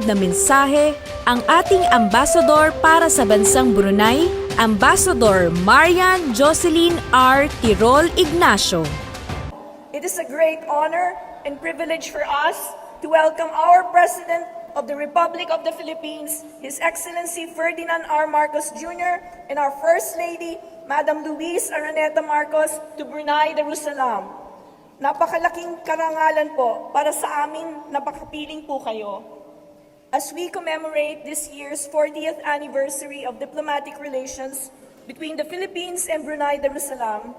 hinahangad na mensahe ang ating ambassador para sa bansang Brunei, Ambassador Marian Jocelyn R. Tirol Ignacio. It is a great honor and privilege for us to welcome our President of the Republic of the Philippines, His Excellency Ferdinand R. Marcos Jr., and our First Lady, Madam Luis Araneta Marcos, to Brunei Darussalam. Napakalaking karangalan po para sa amin, napakapiling po kayo. As we commemorate this year's 40th anniversary of diplomatic relations between the Philippines and Brunei Darussalam,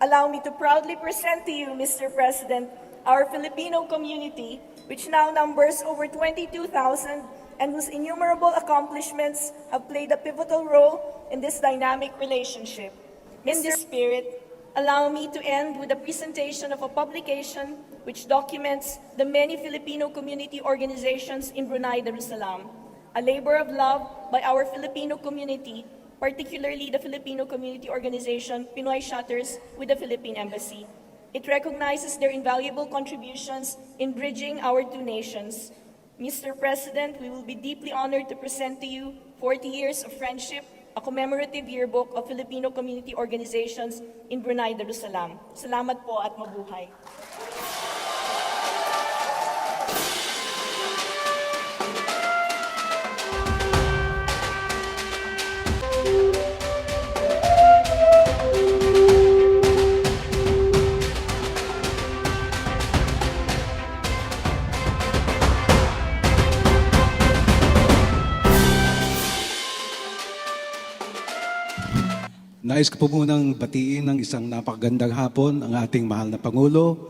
allow me to proudly present to you, Mr. President, our Filipino community, which now numbers over 22,000 and whose innumerable accomplishments have played a pivotal role in this dynamic relationship. In this spirit, allow me to end with a presentation of a publication which documents the many Filipino community organizations in Brunei Darussalam, a labor of love by our Filipino community, particularly the Filipino community organization Pinoy Shutters with the Philippine Embassy. It recognizes their invaluable contributions in bridging our two nations. Mr. President, we will be deeply honored to present to you 40 Years of Friendship, a commemorative yearbook of Filipino community organizations in Brunei Darussalam. Salamat po at mabuhay. Nais ko po munang batiin ng isang napakagandang hapon ang ating mahal na Pangulo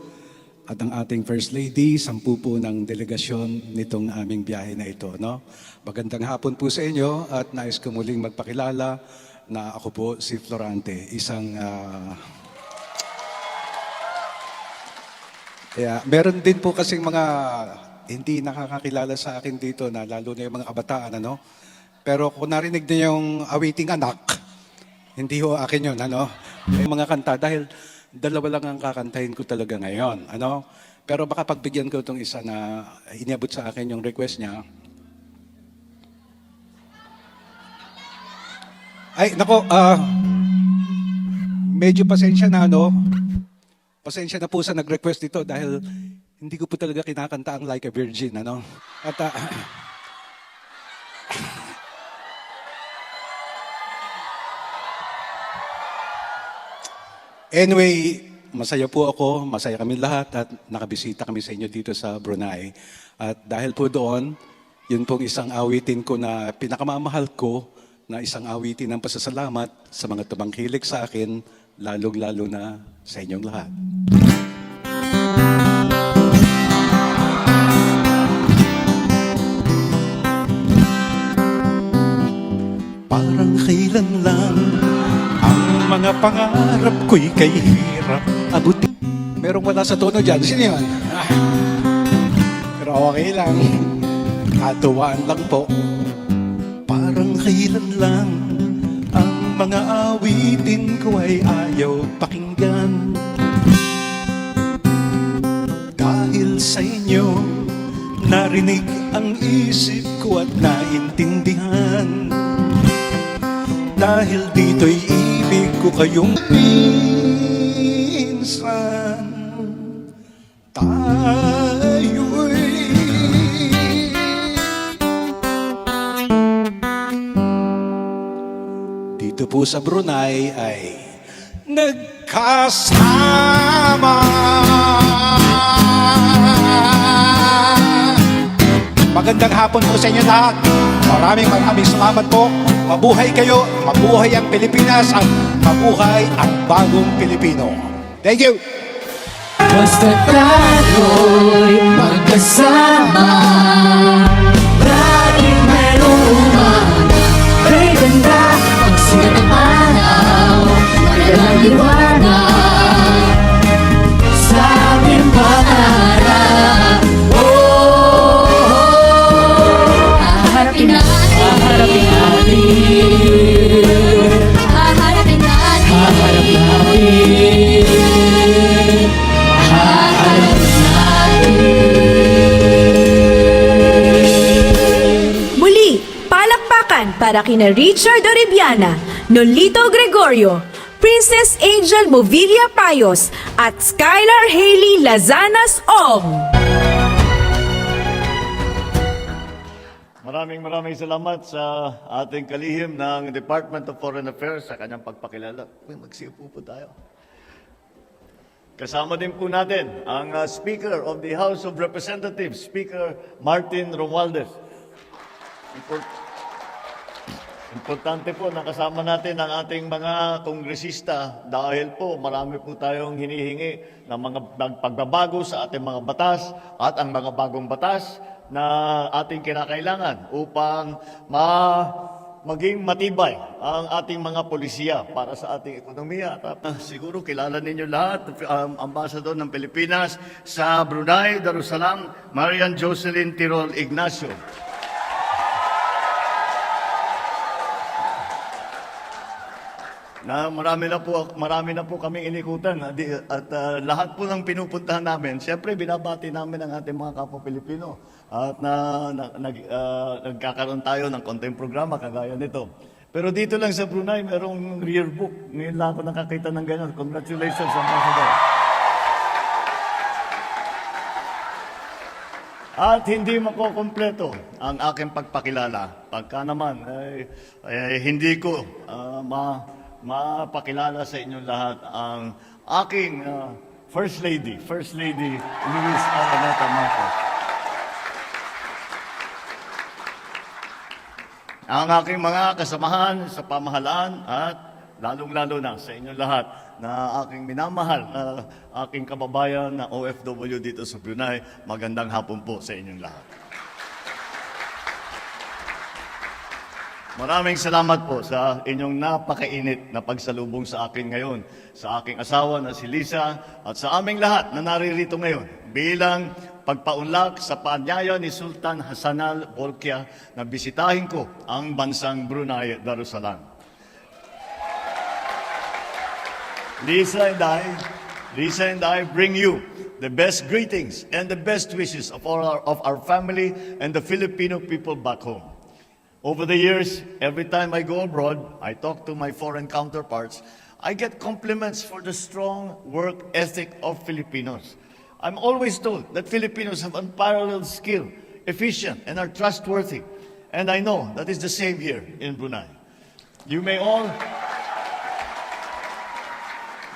at ang ating First Lady, sampu po ng delegasyon nitong aming biyahe na ito. No? Magandang hapon po sa inyo at nais ko muling magpakilala na ako po si Florante, isang ah, Kaya meron din po kasing mga hindi nakakakilala sa akin dito na lalo na yung mga kabataan, ano? Pero kung narinig niyo yung awiting anak, hindi ho akin yun, ano? Yung mga kanta, dahil dalawa lang ang kakantahin ko talaga ngayon, ano? Pero baka pagbigyan ko itong isa na iniabot sa akin yung request niya. Ay, nako, ah, medyo pasensya na, ano? Pasensya na po sa nag-request ito dahil hindi ko po talaga kinakanta ang Like a Virgin, ano? At ah, Anyway, masaya po ako, masaya kami lahat at nakabisita kami sa inyo dito sa Brunei. At dahil po doon, yun pong isang awitin ko na pinakamamahal ko na isang awitin ng pasasalamat sa mga tumangkilik sa akin, lalong-lalo na sa inyong lahat. Parang ang mga pangarap ko'y kay hirap abutin. Merong wala sa tono dyan. Sino yun? Pero okay lang. Katuwaan lang po. Parang kailan lang ang mga awitin ko ay ayaw pakinggan. Dahil sa inyo, narinig ang isip ko at naintindihan. Dahil dito'y ko kayong pinsan Tayo'y Dito po sa Brunei ay nagkasama Magandang hapon po sa inyo lahat. Maraming maraming salamat po. Mabuhay kayo, mabuhay ang Pilipinas, at mabuhay ang bagong Pilipino. Thank you! Basta tayo'y magkasama Laging merong umaga Kay ganda Pag sigat ng araw Magalang liwanag Sa ating pangarap Oh, Haharapin natin Haharapin para kina Richard Oribiana, Nolito Gregorio, Princess Angel Movilla Payos at Skylar Haley Lazanas Ong. Maraming maraming salamat sa ating kalihim ng Department of Foreign Affairs sa kanyang pagpakilala. Uy, magsiupo po tayo. Kasama din po natin ang uh, Speaker of the House of Representatives, Speaker Martin Romualdez. Import- Importante po na kasama natin ang ating mga kongresista dahil po marami po tayong hinihingi ng mga bag- pagbabago sa ating mga batas at ang mga bagong batas na ating kinakailangan upang ma maging matibay ang ating mga polisiya para sa ating ekonomiya. At, uh, siguro kilala ninyo lahat, um, Ambassador ng Pilipinas sa Brunei, Darussalam, Marian Jocelyn Tirol Ignacio. Na marami na po marami na po kaming inikutan at, di- at ah, lahat po ng pinupuntahan namin siyempre binabati namin ang ating mga kapwa Pilipino. At na, na nag, ah, nagkakaroon tayo ng konting programa kagaya nito. Pero dito lang sa Brunei merong rear book. Ngayon lang ako nakakita ng ganyan. Congratulations Ambassador. At hindi makokompleto ang aking pagpakilala. Pagka naman, ay, ay hindi ko ah, ma, mapakilala sa inyong lahat ang aking ah, First Lady, First Lady Luis Araneta Marcos. Ang aking mga kasamahan sa pamahalaan at lalong-lalo na sa inyong lahat na aking minamahal na aking kababayan na OFW dito sa Brunei, magandang hapon po sa inyong lahat. Maraming salamat po sa inyong napakainit na pagsalubong sa akin ngayon, sa aking asawa na si Lisa at sa aming lahat na naririto ngayon bilang pagpaunlak sa paanyaya ni Sultan Hassanal Bolkiah na bisitahin ko ang bansang Brunei Darussalam. Lisa and I, Lisa and I bring you the best greetings and the best wishes of all our, of our family and the Filipino people back home. Over the years, every time I go abroad, I talk to my foreign counterparts, I get compliments for the strong work ethic of Filipinos. I'm always told that Filipinos have unparalleled skill, efficient, and are trustworthy. And I know that is the same here in Brunei. You may all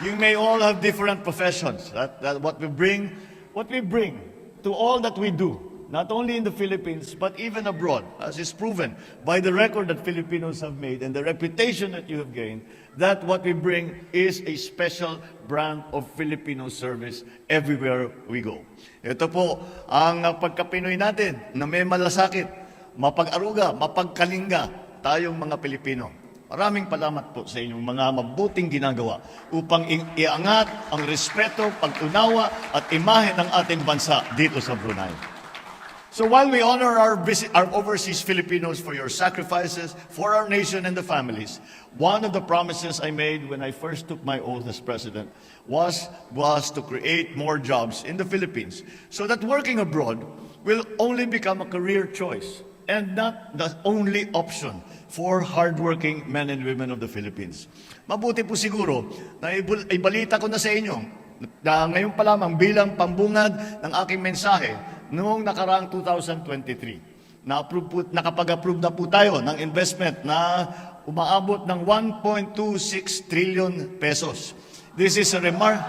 you may all have different professions. That, that what we bring, what we bring to all that we do, not only in the Philippines, but even abroad, as is proven by the record that Filipinos have made and the reputation that you have gained, that what we bring is a special brand of Filipino service everywhere we go. Ito po ang pagka-Pinoy natin na may malasakit, mapag-aruga, mapagkalinga tayong mga Pilipino. Maraming palamat po sa inyong mga mabuting ginagawa upang iangat ang respeto, pag-unawa at imahe ng ating bansa dito sa Brunei. So while we honor our, our overseas Filipinos for your sacrifices for our nation and the families, one of the promises I made when I first took my oath as president was, was to create more jobs in the Philippines so that working abroad will only become a career choice and not the only option for hardworking men and women of the Philippines. Mabuti po siguro na ibalita ko na sa inyo na ngayon pa lamang bilang pambungad ng aking mensahe noong nakaraang 2023. Na-approve po, nakapag-approve na po tayo ng investment na umaabot ng 1.26 trillion pesos. This is a remar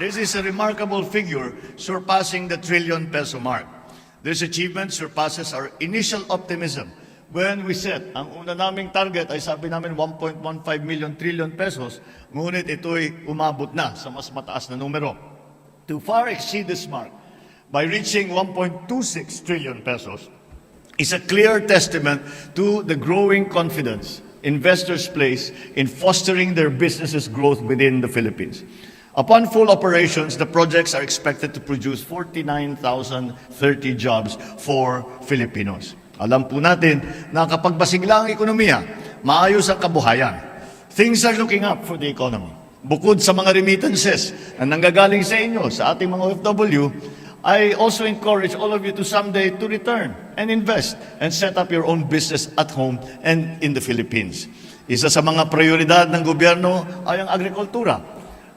This is a remarkable figure surpassing the trillion peso mark. This achievement surpasses our initial optimism when we set ang una naming target ay sabi namin 1.15 million trillion pesos, ngunit ito'y umabot na sa mas mataas na numero. To far exceed this mark by reaching 1.26 trillion pesos is a clear testament to the growing confidence investors place in fostering their businesses' growth within the Philippines. Upon full operations, the projects are expected to produce 49,030 jobs for Filipinos. Alam po natin na kapag masigla ang ekonomiya, maayos ang kabuhayan. Things are looking up for the economy. Bukod sa mga remittances na nanggagaling sa inyo, sa ating mga OFW, I also encourage all of you to someday to return and invest and set up your own business at home and in the Philippines. Isa sa mga prioridad ng gobyerno ay ang agrikultura.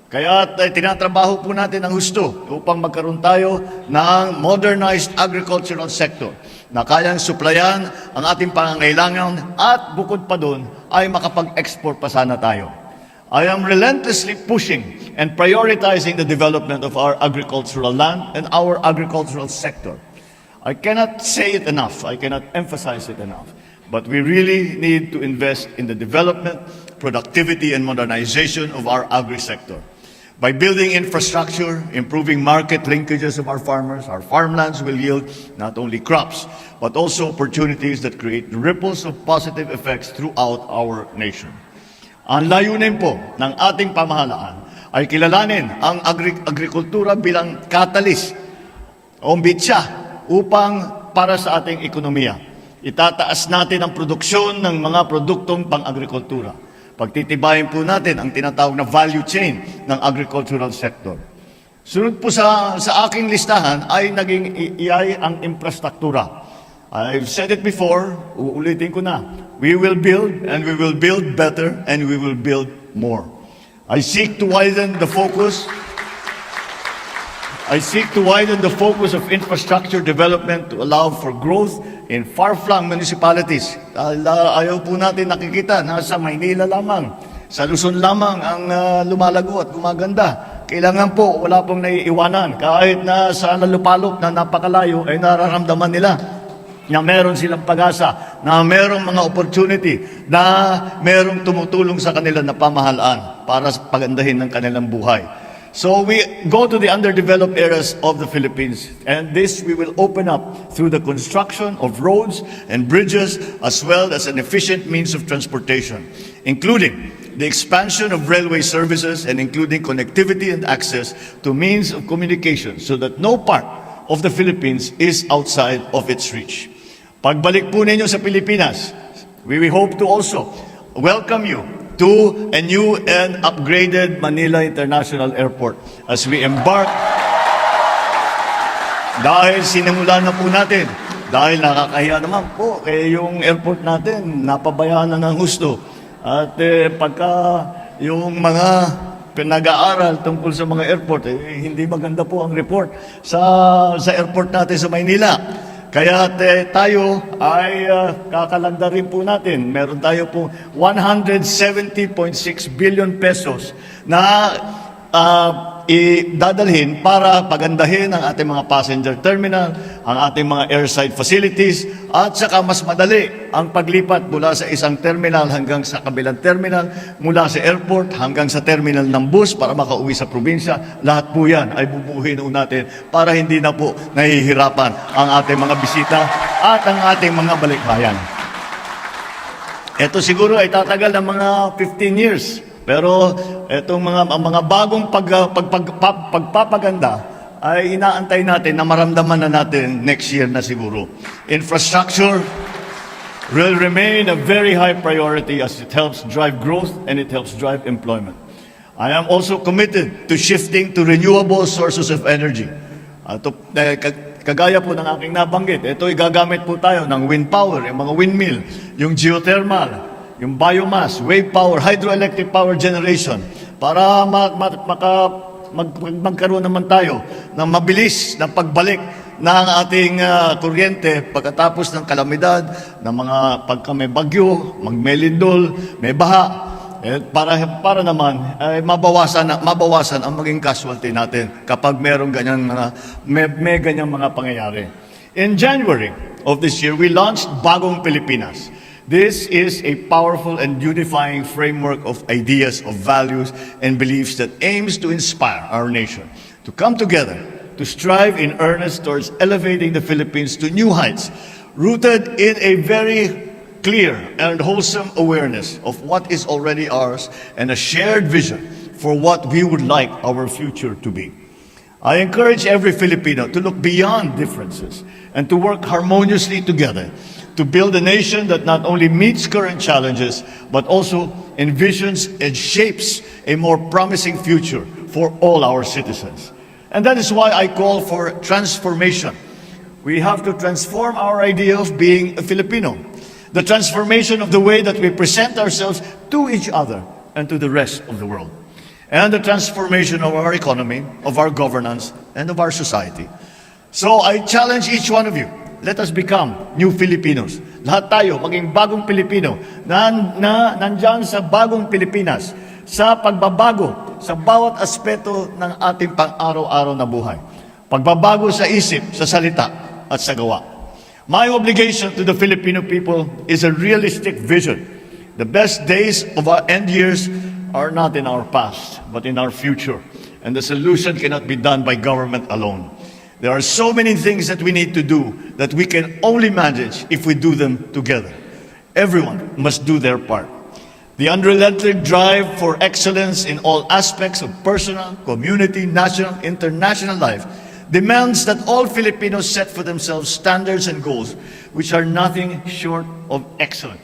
Kaya eh, tinatrabaho po natin ang husto upang magkaroon tayo ng modernized agricultural sector na kayang suplayan ang ating pangangailangan at bukod pa doon ay makapag-export pa sana tayo. I am relentlessly pushing and prioritizing the development of our agricultural land and our agricultural sector. I cannot say it enough, I cannot emphasize it enough. But we really need to invest in the development, productivity, and modernization of our agri sector. By building infrastructure, improving market linkages of our farmers, our farmlands will yield not only crops, but also opportunities that create ripples of positive effects throughout our nation. Ang layunin po ng ating pamahalaan ay kilalanin ang agri- agrikultura bilang catalyst o bitsa upang para sa ating ekonomiya. Itataas natin ang produksyon ng mga produktong pang-agrikultura. Pagtitibayin po natin ang tinatawag na value chain ng agricultural sector. Sunod po sa, sa aking listahan ay naging iay ang infrastruktura. I've said it before, uulitin ko na. We will build and we will build better and we will build more. I seek to widen the focus I seek to widen the focus of infrastructure development to allow for growth in far-flung municipalities. Ayaw po natin nakikita na sa Maynila lamang, sa Luzon lamang ang ah, lumalago at gumaganda. Kailangan po, wala pong naiiwanan. Kahit na sa lalupalop na napakalayo, ay nararamdaman nila na meron silang pag-asa, na merong mga opportunity, na merong tumutulong sa kanila na pamahalaan para pagandahin ng kanilang buhay. So we go to the underdeveloped areas of the Philippines, and this we will open up through the construction of roads and bridges, as well as an efficient means of transportation, including the expansion of railway services and including connectivity and access to means of communication so that no part of the Philippines is outside of its reach. Pagbalik po ninyo sa Pilipinas, we, we hope to also welcome you to a new and upgraded Manila International Airport as we embark dahil sinimulan na po natin. Dahil nakakahiya naman po, eh, yung airport natin, napabayaan na ng husto. At eh, pagka yung mga pinag-aaral tungkol sa mga airport, eh, hindi maganda po ang report sa, sa airport natin sa Maynila. Kaya eh, tayo ay uh, kakalanda rin po natin. Meron tayo po 170.6 billion pesos na uh, idadalhin para pagandahin ang ating mga passenger terminal, ang ating mga airside facilities, at saka mas madali ang paglipat mula sa isang terminal hanggang sa kabilang terminal, mula sa airport hanggang sa terminal ng bus para makauwi sa probinsya. Lahat po yan ay bubuhin natin para hindi na po nahihirapan ang ating mga bisita at ang ating mga balikbayan. Ito siguro ay tatagal ng mga 15 years. Pero itong mga mga bagong pag, pag, pag, pag, pagpapaganda ay inaantay natin na maramdaman na natin next year na siguro. Infrastructure will remain a very high priority as it helps drive growth and it helps drive employment. I am also committed to shifting to renewable sources of energy. Uh, to, eh, kag- kagaya po ng aking nabanggit, ito gagamit po tayo ng wind power, yung mga windmill, yung geothermal, yung biomass, wave power, hydroelectric power generation para ma- ma- maka, mag, mag- magkaroon naman tayo ng mabilis na pagbalik ng ating ah, kuryente pagkatapos ng kalamidad, ng mga pagka may bagyo, magmelindol, may baha, eh, para para naman ay mabawasan na, mabawasan ang maging casualty natin kapag merong ganyang mga may, may ganyang mga pangyayari. In January of this year, we launched Bagong Pilipinas. This is a powerful and unifying framework of ideas, of values, and beliefs that aims to inspire our nation to come together, to strive in earnest towards elevating the Philippines to new heights, rooted in a very clear and wholesome awareness of what is already ours and a shared vision for what we would like our future to be. I encourage every Filipino to look beyond differences and to work harmoniously together to build a nation that not only meets current challenges but also envisions and shapes a more promising future for all our citizens. And that is why I call for transformation. We have to transform our idea of being a Filipino. The transformation of the way that we present ourselves to each other and to the rest of the world. And the transformation of our economy, of our governance, and of our society. So I challenge each one of you, let us become new Filipinos. Lahat tayo, maging bagong Pilipino na, na nandyan sa bagong Pilipinas, sa pagbabago sa bawat aspeto ng ating pang-araw-araw na buhay. Pagbabago sa isip, sa salita, at sa gawa. My obligation to the Filipino people is a realistic vision. The best days of our end years are not in our past, but in our future. And the solution cannot be done by government alone. There are so many things that we need to do that we can only manage if we do them together. Everyone must do their part. The unrelenting drive for excellence in all aspects of personal, community, national, international life demands that all Filipinos set for themselves standards and goals which are nothing short of excellent.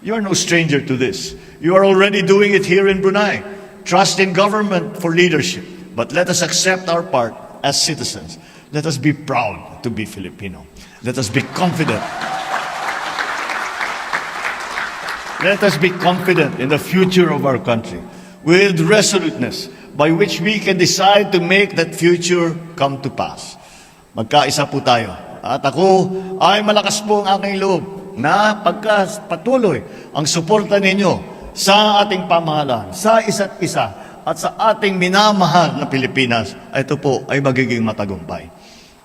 You are no stranger to this. You are already doing it here in Brunei. Trust in government for leadership. But let us accept our part as citizens. Let us be proud to be Filipino. Let us be confident. Let us be confident in the future of our country with resoluteness by which we can decide to make that future come to pass. Magkaisa po tayo. At ako ay malakas po ang aking loob na pagka patuloy ang suporta ninyo sa ating pamahalaan, sa isa't isa, at sa ating minamahal na Pilipinas, ito po ay magiging matagumpay.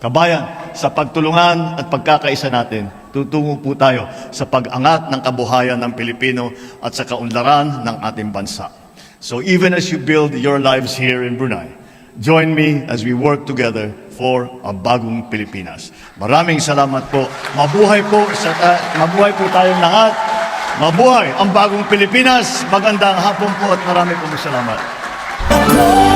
Kabayan, sa pagtulungan at pagkakaisa natin, tutungo po tayo sa pag-angat ng kabuhayan ng Pilipino at sa kaunlaran ng ating bansa. So even as you build your lives here in Brunei, join me as we work together for a bagong Pilipinas. Maraming salamat po. Mabuhay po sa uh, mabuhay po tayong lahat. Mabuhay ang bagong Pilipinas. Magandang hapon po at marami pong salamat. Lord,